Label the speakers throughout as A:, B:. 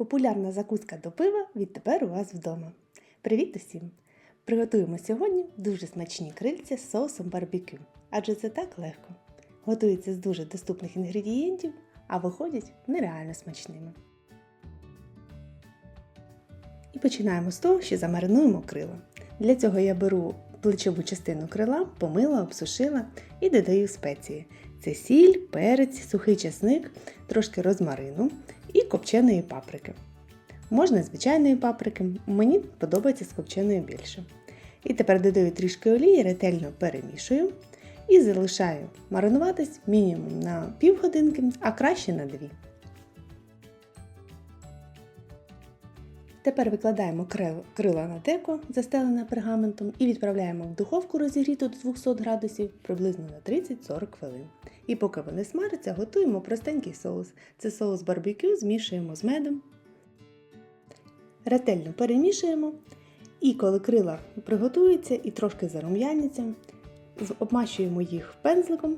A: Популярна закуска до пива відтепер у вас вдома. Привіт усім! Приготуємо сьогодні дуже смачні крильця з соусом барбекю, адже це так легко. Готується з дуже доступних інгредієнтів, а виходять нереально смачними. І починаємо з того, що замаринуємо крила. Для цього я беру плечову частину крила, помила, обсушила і додаю спеції. Це сіль, перець, сухий часник, трошки розмарину і копченої паприки. Можна звичайної паприки, мені подобається з копченою більше. І тепер додаю трішки олії, ретельно перемішую і залишаю маринуватись мінімум на півгодинки, а краще на дві. Тепер викладаємо крила на деко, застелене пергаментом, і відправляємо в духовку розігріту до 200 градусів приблизно на 30-40 хвилин. І поки вони смаряться, готуємо простенький соус. Це соус барбекю, змішуємо з медом. Ретельно перемішуємо. І коли крила приготуються і трошки зарум'яняться, обмащуємо їх пензликом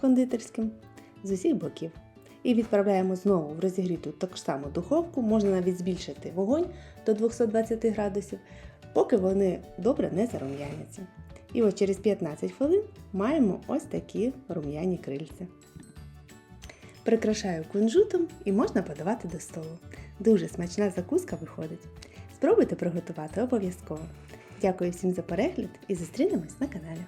A: кондитерським з усіх боків. І відправляємо знову в розігріту таку ж саму духовку, можна навіть збільшити вогонь до 220 градусів, поки вони добре не зарум'яняться. І ось через 15 хвилин маємо ось такі рум'яні крильця. Прикрашаю кунжутом і можна подавати до столу. Дуже смачна закуска виходить. Спробуйте приготувати обов'язково. Дякую всім за перегляд і зустрінемось на каналі.